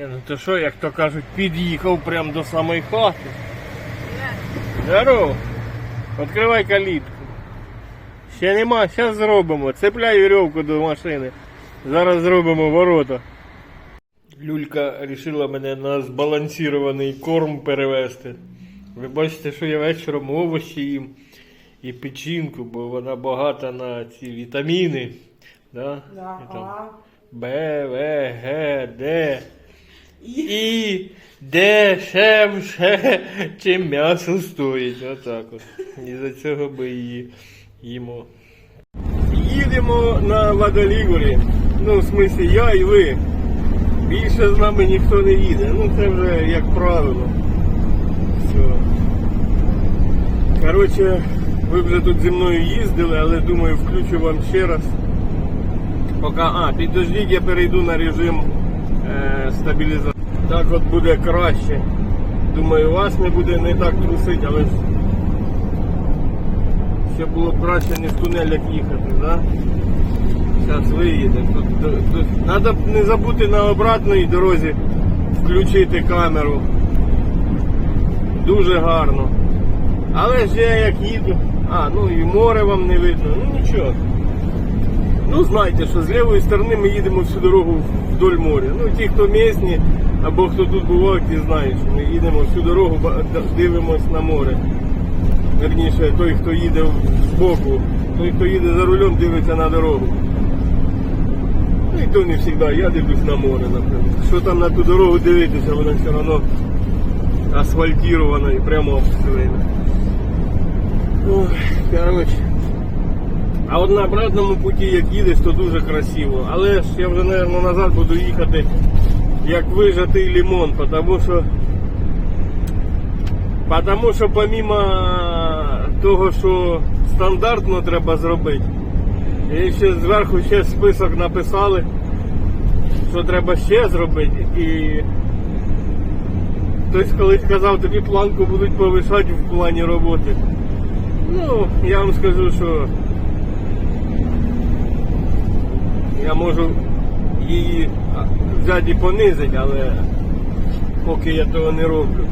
Ні, ну то що, як то кажуть, під'їхав прямо до самої хати. Здорово. Відкривай калітку. Ще нема, зараз зробимо. Цепляй вірьовку до машини. Зараз зробимо ворота. Люлька вирішила мене на збалансований корм перевести. Ви бачите, що я вечором овочі їм і печінку, бо вона багата на ці вітаміни. Да? Да, І там. Б, В, Г, Д. І дешевше, чим м'ясо стоїть. Отак от. І за цього ми її їмо. Їдемо на Вадалігорі. Ну, в смислі, я і ви. Більше з нами ніхто не їде. Ну це вже як правило. Все. Коротше, ви вже тут зі мною їздили, але думаю, включу вам ще раз. Поки, а, підождіть, я перейду на режим е, стабілізації. Так от буде краще. Думаю, вас не буде не так трусить, але ж ще було б краще не в тунелях їхати, да? Зараз виїде. Треба не забути на обратній дорозі включити камеру. Дуже гарно. Але ж я як їду. А, ну і море вам не видно. Ну нічого. Ну, знаєте, що з лівої сторони ми їдемо всю дорогу вдоль моря. Ну, ті, хто місні, або хто тут бував, ті знають, що ми їдемо всю дорогу, ба- д- дивимось на море. Верніше, той, хто їде збоку, той, хто їде за рулем, дивиться на дорогу. Ну і то не завжди, я дивлюсь на море, наприклад. Що там на ту дорогу дивитися, вона все одно асфальтирована і прямо обстріляна. Ой, коротше. А от на обратному путі, як їдеш, то дуже красиво. Але ж я вже, мабуть, назад буду їхати як вижатий лимон, тому що Потому що помимо того, що стандартно треба зробити, і ще зверху ще список написали, що треба ще зробити. І хтось колись казав, тобі планку будуть повишати в плані роботи. Ну, я вам скажу, що я можу її взяти і понизити, але поки я того не роблю.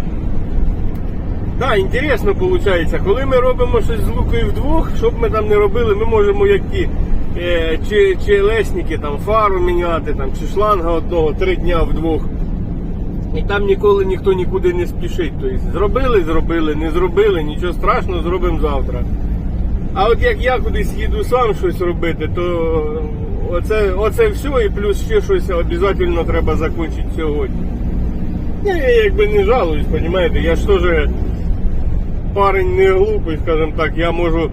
Так, да, інтересно виходить, коли ми робимо щось з лукою вдвох, що б ми там не робили, ми можемо як ті е, чи, чи лесники, там фару міняти, там, чи шланга одного, три дня вдвох. І там ніколи ніхто нікуди не спішить. Тобто зробили, зробили, не зробили, нічого страшного, зробимо завтра. А от як я кудись їду сам щось робити, то оце, оце все і плюс ще щось обов'язково треба закінчити сьогодні. Ну, я якби не жалуюсь, розумієте, я ж теж парень не глупий, скажімо так, я можу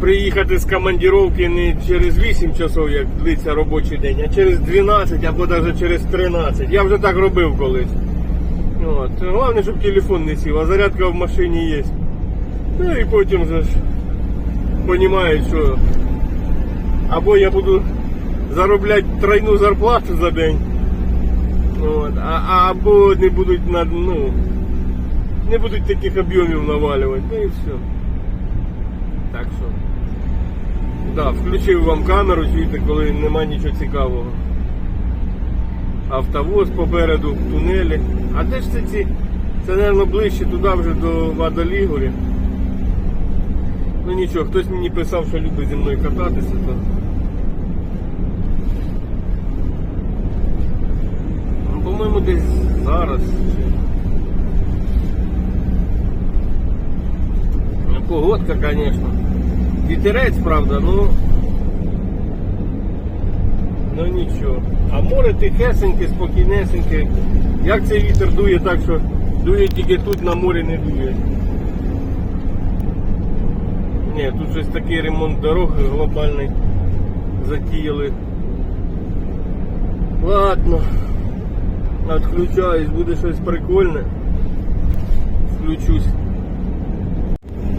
приїхати з командировки не через 8 часов, як длиться робочий день, а через 12 або навіть через 13. Я вже так робив колись. От. Головне, щоб телефон не сів, а зарядка в машині є. Ну і потім же ж розуміють, що або я буду заробляти тройну зарплату за день. От, а, або не будуть на, ну, не будуть таких об'ємів навалювати. Ну і все. Так що. Да, включив вам камеру, чуєте, коли нема нічого цікавого. Автовоз попереду, тунелі. А де ж це ці? Це, мабуть, ближче туди вже до Вадалігорі. Ну нічого, хтось мені писав, що любить зі мною кататися, то. Ну, по-моєму, десь зараз. Ну, Погодка, звісно. Вітерець, правда, ну. Ну нічого. А море тихесеньке, спокійнесеньке. Як цей вітер дує так, що дує тільки тут на морі не дує. Ні, тут щось такий ремонт дороги глобальний затіяли. Ладно. Отключаюсь, буде щось прикольне. Включусь.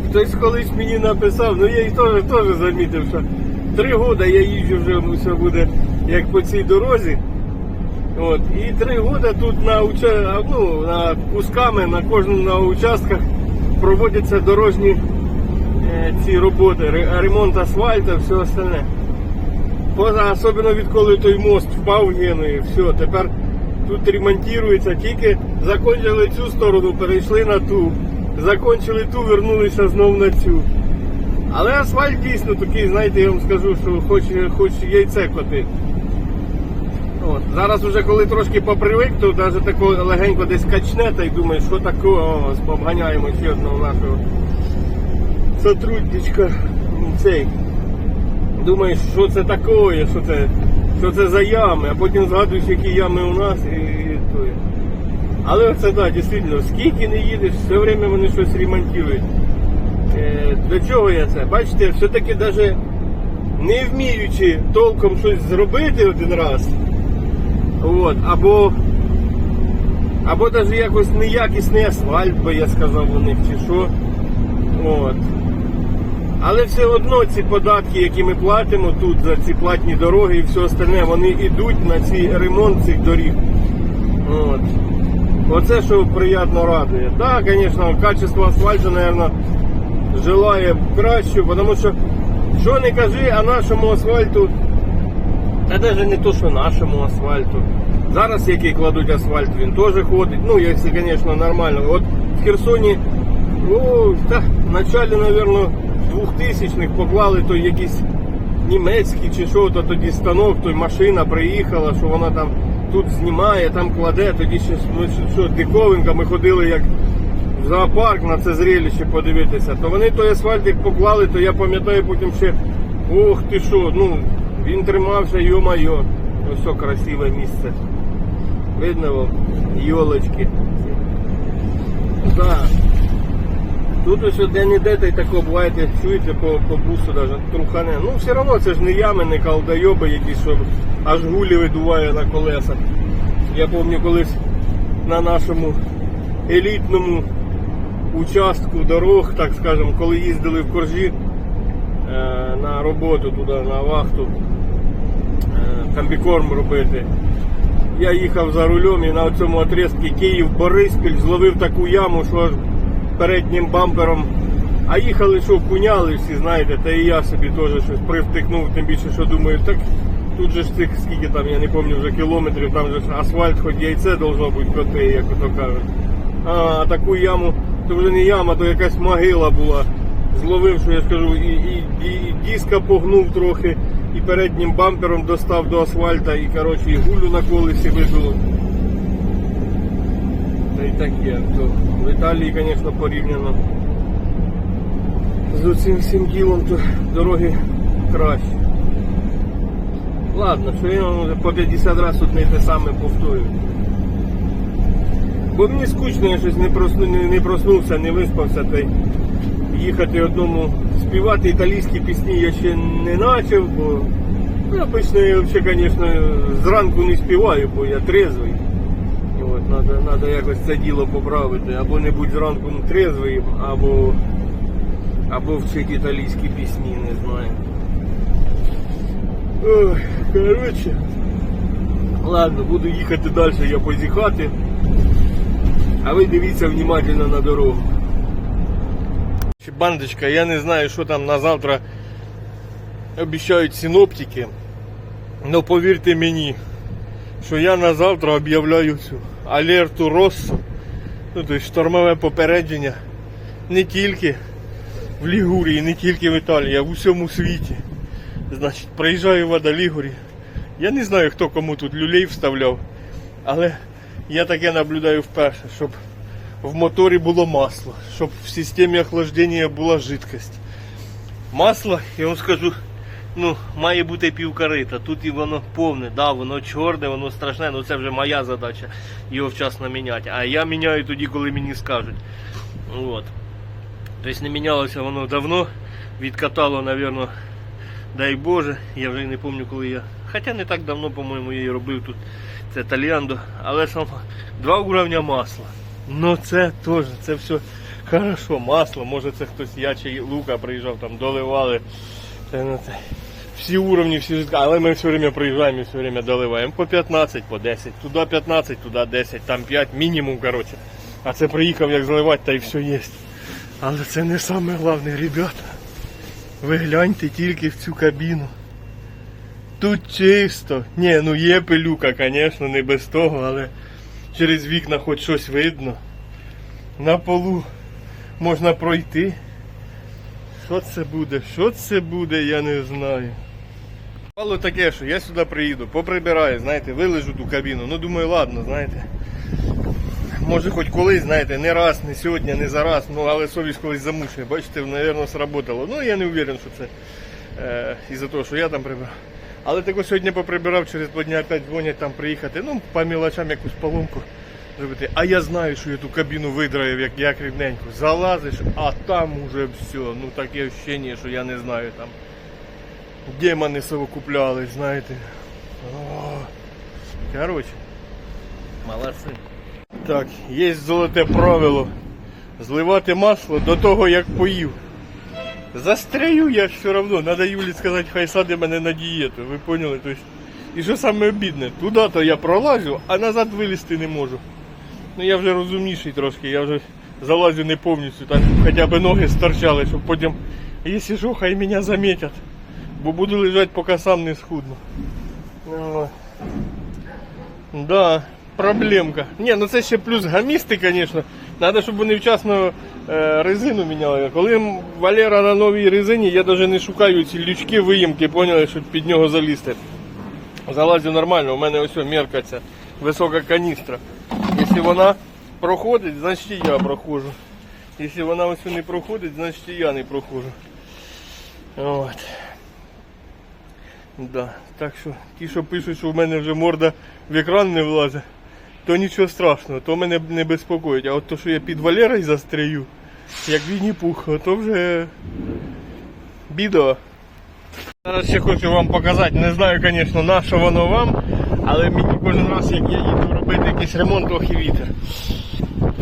Хтось колись мені написав, ну я і теж, теж замітив, що три роки я їжджу вже все буде як по цій дорозі. От, і три роки тут на, ну, на кусками на кожному на участках проводяться дорожні ці роботи, ремонт асфальту, все остальне. поза, особливо відколи той мост впав в Генуї, все, тепер тут ремонтується, тільки закончили цю сторону, перейшли на ту. Закончили ту, вернулися знов на цю. Але асфальт дійсно такий, знаєте, я вам скажу, що хоч, хоч яйце коти. От. Зараз уже коли трошки попривик, то навіть тако легенько десь качне, та й думаєш, що такого, обганяємо ще одного нашого сотрудничка. Цей. Думаєш, що це таке, що це, що це за ями, а потім згадуєш, які ями у нас і, і то. Але це так, дійсно, скільки не їдеш, все время вони щось ремонтують. Е, До чого я це? Бачите, все-таки навіть не вміючи толком щось зробити один раз, от, або, або навіть якось неякісний асфальт, би я сказав у них, чи що. От. Але все одно ці податки, які ми платимо тут за ці платні дороги і все остальне, вони йдуть на цей ремонт цих доріг. От. Оце що приємно радує. Так, звісно, качество асфальту, мабуть, желає краще, тому що, що не кажи, а нашому асфальту, та навіть не то, що нашому асфальту. Зараз, який кладуть асфальт, він теж ходить. Ну, якщо, звісно, нормально. От в Херсоні, ну, та, в началі, мабуть, 2000-х поклали той якийсь німецький чи що, то тоді станок, той машина приїхала, що вона там тут знімає, там кладе, тоді ще ну, що, диковинка, ми ходили як в зоопарк на це зрелище подивитися, то вони той асфальт як поклали, то я пам'ятаю потім ще, ох ти що, ну, він тримався, йо-майо, ось що красиве місце. Видно вам, йолочки. Да. Тут ось де-не-де, та й тако буваєте, чуєте по, по бусу даже трухане. Ну все одно це ж не ями, не колдойоби якісь, що аж гулі видуває на колесах. Я пам'ятаю колись на нашому елітному участку дорог, так скажемо, коли їздили в коржі е, на роботу туди, на вахту, е, комбікорм робити. Я їхав за рулем і на цьому отрізку Київ-Бориспіль зловив таку яму, що аж переднім бампером. А їхали, що куняли всі, знаєте, та і я собі теж щось привтикнув, тим більше, що думаю, так тут же ж цих скільки там, я не пам'ятаю вже кілометрів, там же ж асфальт, хоч яйце должно бути коти, як ото кажуть. А таку яму, то вже не яма, то якась могила була. Зловив, що я скажу, і, і, і диска погнув трохи, і переднім бампером достав до асфальта, і коротше, і гулю на колесі вибило. Та й таке. То в Італії, звісно, порівняно з цим всім ділом, то дороги краще. Ладно, що я вам по 50 разів тут не те саме повторюю. Бо мені скучно, я щось не, просну, не, не проснувся, не виспався, та їхати одному співати італійські пісні я ще не почав, бо ну, обично я взагалі, звісно, зранку не співаю, бо я трезвий. Надо, надо якось це діло поправити. Або не будь зранку трезвий, або, або вчити італійські пісні, не знаю. Ой, коротше. Ладно, буду їхати далі, я позіхати. А ви дивіться внимательно на дорогу. Бандочка, я не знаю, що там на завтра обіцяють синоптики. Но повірте мені, що я на завтра об'являю цю алерту Россо, ну, тобто штормове попередження не тільки в Лігурії, не тільки в Італії, а в усьому світі. Значить, приїжджаю в Адалігурі. Я не знаю, хто кому тут люлей вставляв, але я таке наблюдаю вперше, щоб в моторі було масло, щоб в системі охлаждення була жидкость. Масло, я вам скажу, ну, має бути півкарита. Тут і воно повне, да, воно чорне, воно страшне, ну це вже моя задача його вчасно міняти. А я міняю тоді, коли мені скажуть. От. Тобто не мінялося воно давно, відкатало, мабуть, дай Боже, я вже не пам'ятаю, коли я. Хоча не так давно, по-моєму, я її робив тут. Це Таліандо. Але сам два уровня масла. Ну це теж, це все хорошо, масло. Може це хтось я чи Лука приїжджав, там доливали. Це, ну, це. Всі уровні, всі жидка, але ми все время приїжджаємо і все время доливаємо. По 15, по 10. Туди 15, туди 10, там 5 мінімум, коротше. А це приїхав як заливати, та й все є. Але це не саме головне, ребята. Ви гляньте тільки в цю кабіну. Тут чисто. Ні, ну є пилюка, звісно, не без того, але через вікна хоч щось видно. На полу можна пройти. Що це буде? Що це буде, я не знаю. Мало таке, що я сюди приїду, поприбираю, знаєте, вилежу ту кабіну. Ну думаю, ладно, знаєте. Може хоч колись, знаєте, не раз, не сьогодні, не зараз, ну але совість колись замучує. Бачите, напевно, сработало. Ну я не уверен, що це е, із-за того, що я там прибирав. Але так ось сьогодні поприбирав, через два дні опять дзвонять там приїхати, ну, по мілочам якусь поломку зробити. А я знаю, що я ту кабіну видраїв, як, як рівненько. Залазиш, а там уже все. Ну таке ощущення, що я не знаю там. Демони совокуплялись, знаєте. О, Короче, молодці. Так, є золоте правило. Зливати масло до того, як поїв. Застряю я все одно. Надо Юлі сказати, хай сади мене на дієту. Ви поняли? Тобто, і що саме обідне, туди-то я пролазю, а назад вилізти не можу. Ну я вже розумніший трошки, я вже залазю не повністю, так хоча б ноги сторчали, щоб потім, якщо що, хай мене замітять. Бо буду лежати, поки сам не схудну. Да, проблемка. Ні, ну це ще плюс гамісти, звісно. Треба, щоб вони вчасно е, резину міняли. Коли Валера на новій резині, я навіть не шукаю ці лючки, виїмки, поняли, щоб під нього залізти. Залазю нормально, у мене ось мерка ця висока каністра. Якщо вона проходить, значить і я проходжу. Якщо вона ось не проходить, значить і я не проходжу. От. Да. Так що ті, що пишуть, що в мене вже морда в екран не влазить, то нічого страшного, то мене не безпокоїть. А от то, що я під Валерою застрію, як Вінні Пух, то вже біда. Зараз ще хочу вам показати, не знаю, звісно, на що воно вам, але мені кожен раз, як я їду робити якийсь ремонт, ох і вітер.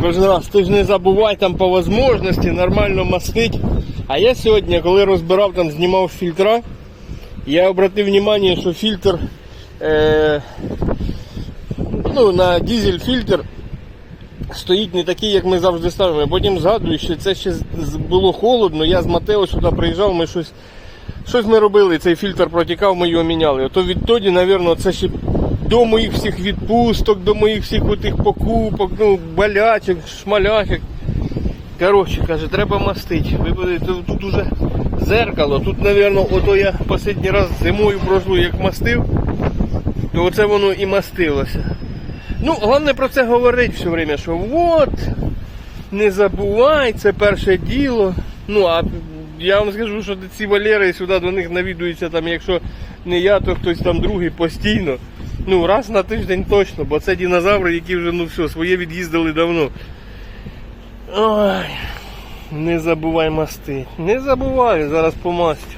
Кожен раз ти ж не забувай там по можливості нормально мастить. А я сьогодні, коли розбирав там, знімав фільтра, я обратив увагу, що фільтр е, ну, на дизель фільтр стоїть не такий, як ми завжди ставимо. Я потім згадую, що це ще було холодно. Я з Матео сюди приїжджав, ми щось, щось ми робили, цей фільтр протікав, ми його міняли. Ото відтоді, мабуть, це ще до моїх всіх відпусток, до моїх всіх отих покупок, ну, болячок, шмалячок. Коротше, каже, треба мастити. Ви будете тут уже зеркало. Тут, мабуть, ото я останній раз зимою прошлу як мастив, то оце воно і мастилося. Ну, головне про це говорити все время, що от, не забувай, це перше діло. Ну, а я вам скажу, що ці Валери сюди до них навідуються, там, якщо не я, то хтось там другий постійно. Ну, раз на тиждень точно, бо це динозаври, які вже ну все, своє від'їздили давно. Ой, не забувай масти. Не забувай, зараз помастю.